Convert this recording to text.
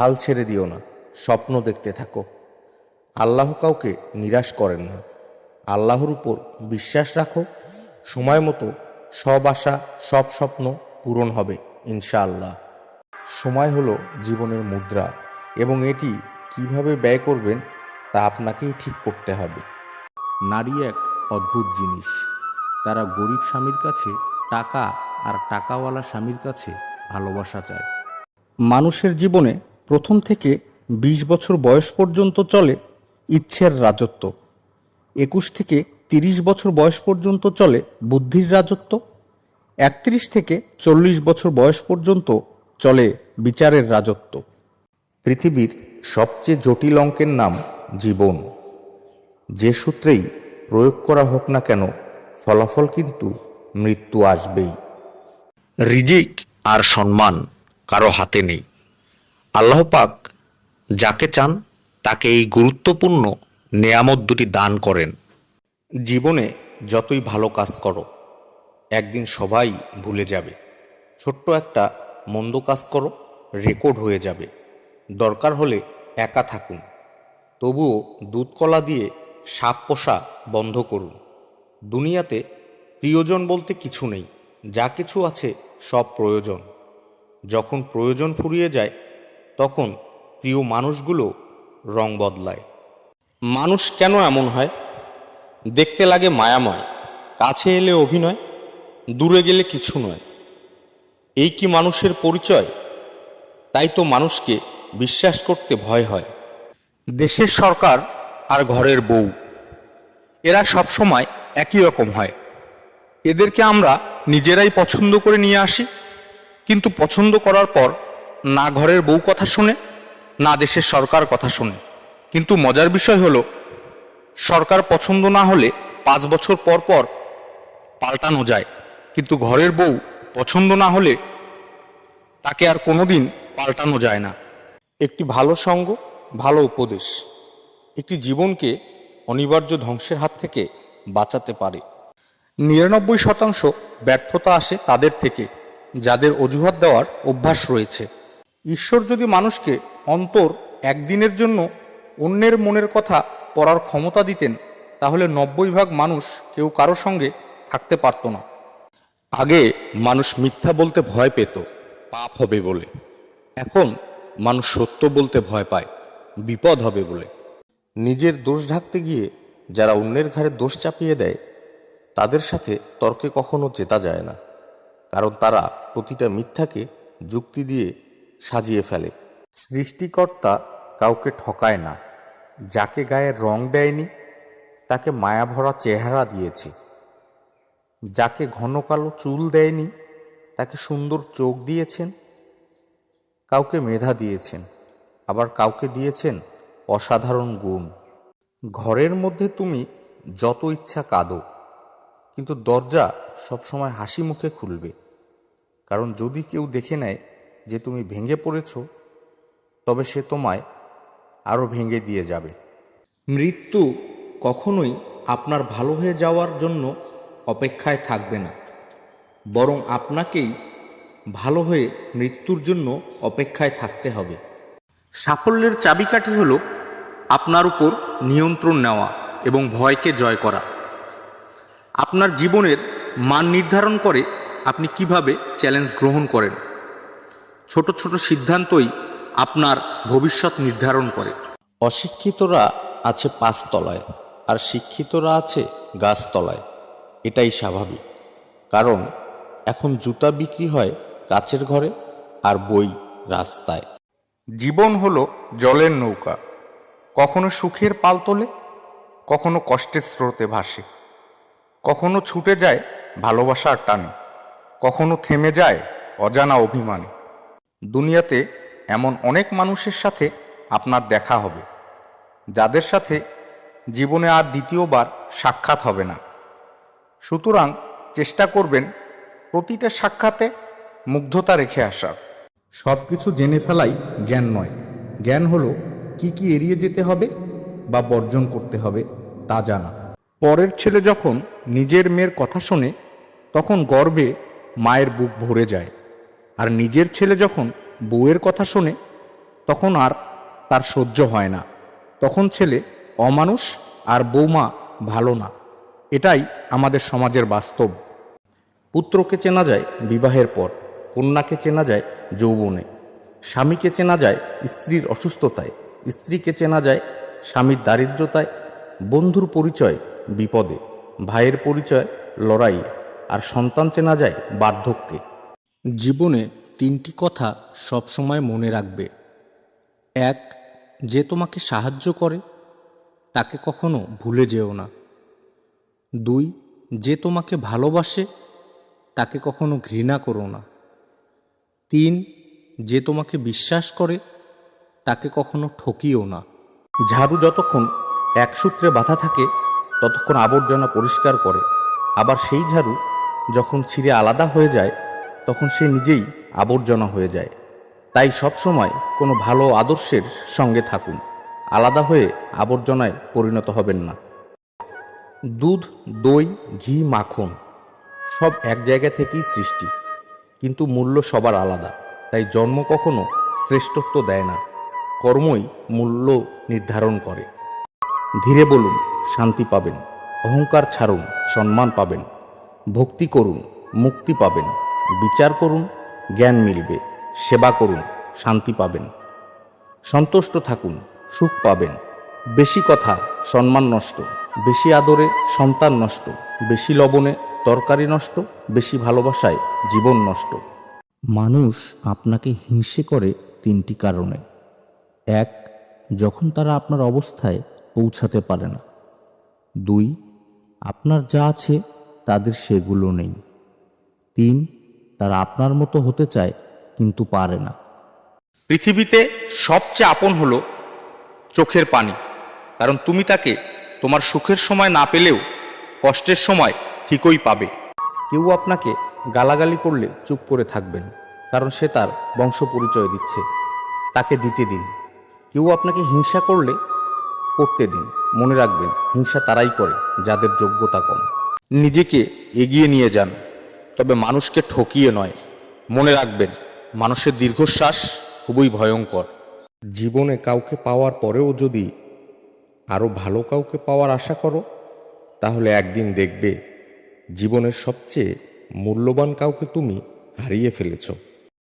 হাল ছেড়ে দিও না, স্বপ্ন দেখতে থাকো। আল্লাহ কাউকে নিরাশ করেন না। আল্লাহর উপর বিশ্বাস রাখো। সময় মতো সব আশা, সব স্বপ্ন পূরণ হবে, ইনশাআল্লাহ। সময় হলো জীবনের মুদ্রা এবং এটি কীভাবে ব্যয় করবেন তা আপনাকেই ঠিক করতে হবে। নারী এক অদ্ভুত জিনিস। তারা গরিব স্বামীর কাছে টাকা আর টাকাওয়ালা স্বামীর কাছে ভালোবাসা চায়। মানুষের জীবনে প্রথম থেকে বিশ বছর বয়স পর্যন্ত চলে ইচ্ছের রাজত্ব। একুশ থেকে তিরিশ বছর বয়স পর্যন্ত চলে বুদ্ধির রাজত্ব। একত্রিশ থেকে চল্লিশ বছর বয়স পর্যন্ত চলে বিচারের রাজত্ব। পৃথিবীর সবচেয়ে জটিল অঙ্কের নাম জীবন। যে সূত্রেই প্রয়োগ করা হোক না কেন, ফলাফল কিন্তু মৃত্যু আসবেই। রিজিক আর সম্মান কারও হাতে নেই। আল্লাহ পাক যাকে চান তাকে এই গুরুত্বপূর্ণ নেয়ামত দুটি দান করেন। জীবনে যতই ভালো কাজ করো, একদিন সবাই ভুলে যাবে। ছোট্ট একটা মন্দ কাজ করো, রেকর্ড হয়ে যাবে। দরকার হলে একা থাকুন। তবুও দুধকলা দিয়ে সাপ পোষা বন্ধ করুন। দুনিয়াতে প্রিয়জন বলতে কিছু নেই, যা কিছু আছে সব প্রয়োজন। যখন প্রয়োজন ফুরিয়ে যায় তখন প্রিয় মানুষগুলো রং বদলায়। মানুষ কেন এমন হয়? দেখতে লাগে মায়াময়, কাছে এলে অভিনয়, দূরে গেলে কিছু নয়। এই কি মানুষের পরিচয়? তাই তো মানুষকে বিশ্বাস করতে ভয় হয়। দেশের সরকার আর ঘরের বউ, এরা সব সময় একই রকম হয়। এদেরকে আমরা নিজেরাই পছন্দ করে নিয়ে আসি, কিন্তু পছন্দ করার পর না ঘরের বউ কথা শুনে, না দেশের সরকার কথা শুনে। কিন্তু মজার বিষয় হলো, সরকার পছন্দ না হলে পাঁচ বছর পর পর পাল্টানো যায়। কিন্তু ঘরের বউ পছন্দ না হলে তাকে আর কোনোদিন পাল্টানো যায় না। একটি ভালো সঙ্গ, ভালো উপদেশ, একটি জীবনকে অনিবার্য ধ্বংসের হাত থেকে বাঁচাতে পারে। নিরানব্বই শতাংশ ব্যর্থতা আসে তাদের থেকে, যাদের অজুহাত দেওয়ার অভ্যাস রয়েছে। ঈশ্বর যদি মানুষকে অন্তর একদিনের জন্য অন্যের মনের কথা পড়ার ক্ষমতা দিতেন, তাহলে নব্বই ভাগ মানুষ কেউ কারও সঙ্গে থাকতে পারত না। আগে মানুষ মিথ্যা বলতে ভয় পেত, পাপ হবে বলে। এখন মানুষ সত্য বলতে ভয় পায়, বিপদ হবে বলে। নিজের দোষ ঢাকতে গিয়ে যারা অন্যের ঘাড়ে দোষ চাপিয়ে দেয়, তাদের সাথে তর্কে কখনো জেতা যায় না। কারণ তারা প্রতিটা মিথ্যাকে যুক্তি দিয়ে সাজিয়ে ফেলে। সৃষ্টিকর্তা কাউকে ঠকায় না, যাকে গায়ে রং দেয়নি, তাকে মায়াভরা চেহারা দিয়েছে। যাকে ঘন কালো চুল দেয়নি, তাকে সুন্দর চোখ দিয়েছেন। কাউকে মেধা দিয়েছেন, আবার কাউকে দিয়েছেন অসাধারণ গুণ। ঘরের মধ্যে তুমি যত ইচ্ছা কাঁদো, কিন্তু দরজা সবসময় হাসি মুখে খুলবে। কারণ যদি কেউ দেখে নেয় যে তুমি ভেঙে পড়েছ, তবে সে তোমায় আরও ভেঙে দিয়ে যাবে। মৃত্যু কখনোই আপনার ভালো হয়ে যাওয়ার জন্য অপেক্ষায় থাকবে না। বরং আপনাকেই ভালো হয়ে মৃত্যুর জন্য অপেক্ষায় থাকতে হবে। সাফল্যের চাবিকাঠি হলো আপনার উপর নিয়ন্ত্রণ নেওয়া এবং ভয়কে জয় করা। আপনার জীবনের মান নির্ধারণ করে আপনি কীভাবে চ্যালেঞ্জ গ্রহণ করেন? ছোট ছোট সিদ্ধান্তই আপনার ভবিষ্যৎ নির্ধারণ করে। অশিক্ষিতরা আছে পাঁচতলায় আর শিক্ষিতরা আছে গাছতলায়। এটাই স্বাভাবিক কারণ এখন জুতা বিক্রি হয় কাচের ঘরে আর বই রাস্তায়। জীবন হলো জলের নৌকা কখনো সুখের পাল তোলে কখনো কষ্টের স্রোতে ভাসে। কখনো ছুটে যায় ভালোবাসার টানে কখনো থেমে যায় অজানা অভিমানে। দুনিয়াতে এমন অনেক মানুষের সাথে আপনার দেখা হবে যাদের সাথে জীবনে আর দ্বিতীয়বার সাক্ষাৎ হবে না। সুতরাং চেষ্টা করবেন প্রতিটা সাক্ষাতে মুগ্ধতা রেখে আসার। সব কিছু জেনে ফেলাই জ্ঞান নয়। জ্ঞান হলো কি কি এড়িয়ে যেতে হবে বা বর্জন করতে হবে তা জানা। পরের ছেলে যখন নিজের মেয়ের কথা শোনে তখন গর্বে মায়ের বুক ভরে যায়। আর নিজের ছেলে যখন বউয়ের কথা শোনে, তখন আর তার সহ্য হয় না। তখন ছেলে অমানুষ আর বৌমা ভালো না। এটাই আমাদের সমাজের বাস্তব। পুত্রকে চেনা যায় বিবাহের পর, কন্যাকে চেনা যায় যৌবনে। স্বামীকে চেনা যায় স্ত্রীর অসুস্থতায়। স্ত্রীকে চেনা যায় স্বামীর দারিদ্রতায়। বন্ধুর পরিচয় বিপদে, ভাইয়ের পরিচয় লড়াইয়ে। আর সন্তান চেনা যায় বার্ধক্যে। জীবনে তিনটি কথা সবসময় মনে রাখবে। এক, যে তোমাকে সাহায্য করে, তাকে কখনো ভুলে যেও না। দুই, যে তোমাকে ভালোবাসে, তাকে কখনো ঘৃণা করো না। তিন, যে তোমাকে বিশ্বাস করে, তাকে কখনো ঠকিও না। ঝাড়ু যতক্ষণ এক সূত্রে বাঁধা থাকে, ততক্ষণ আবর্জনা পরিষ্কার করে। আবার সেই ঝাড়ু যখন ছিঁড়ে আলাদা হয়ে যায় তখন সে নিজেই আবর্জনা হয়ে যায়। তাই সবসময় কোনো ভালো আদর্শের সঙ্গে থাকুন। আলাদা হয়ে আবর্জনায় পরিণত হবেন না। দুধ, দই, ঘি, মাখন সব এক জায়গা থেকেই সৃষ্টি। কিন্তু মূল্য সবার আলাদা। তাই জন্ম কখনো শ্রেষ্ঠত্ব দেয় না। কর্মই মূল্য নির্ধারণ করে। ধীরে বলুন, শান্তি পাবেন। অহংকার ছাড়ুন, সম্মান পাবেন। ভক্তি করুন, মুক্তি পাবেন। বিচার করুন, জ্ঞান মিলবে, সেবা করুন, শান্তি পাবেন। সন্তুষ্ট থাকুন, সুখ পাবেন। বেশি কথা, সম্মান নষ্ট। বেশি আদরে, সন্তান নষ্ট। বেশি লবণে, তরকারি নষ্ট। বেশি ভালোবাসায়, জীবন নষ্ট। মানুষ আপনাকে হিংসে করে তিনটি কারণে। এক, যখন তারা আপনার অবস্থায় পৌঁছাতে পারে না। দুই, আপনার যা আছে, তাদের সেগুলো নেই। তিন তারা আপনার মতো হতে চায় কিন্তু পারে না। পৃথিবীতে সবচেয়ে আপন হলো চোখের পানি কারণ তুমি তাকে তোমার সুখের সময় না পেলেও কষ্টের সময় ঠিকই পাবে। কেউ আপনাকে গালাগালি করলে চুপ করে থাকবেন কারণ সে তার বংশ পরিচয় দিচ্ছে। তাকে দিতে দিন। কেউ আপনাকে হিংসা করলে করতে দিন। মনে রাখবেন হিংসা তারাই করে যাদের যোগ্যতা কম। নিজেকে এগিয়ে নিয়ে যান। তবে মানুষকে ঠকিয়ে নয়। মনে রাখবেন, মানুষের দীর্ঘশ্বাস খুবই ভয়ঙ্কর। জীবনে কাউকে পাওয়ার পরেও যদি আরও ভালো কাউকে পাওয়ার আশা করো, তাহলে একদিন দেখবে জীবনের সবচেয়ে মূল্যবান কাউকে তুমি হারিয়ে ফেলেছো।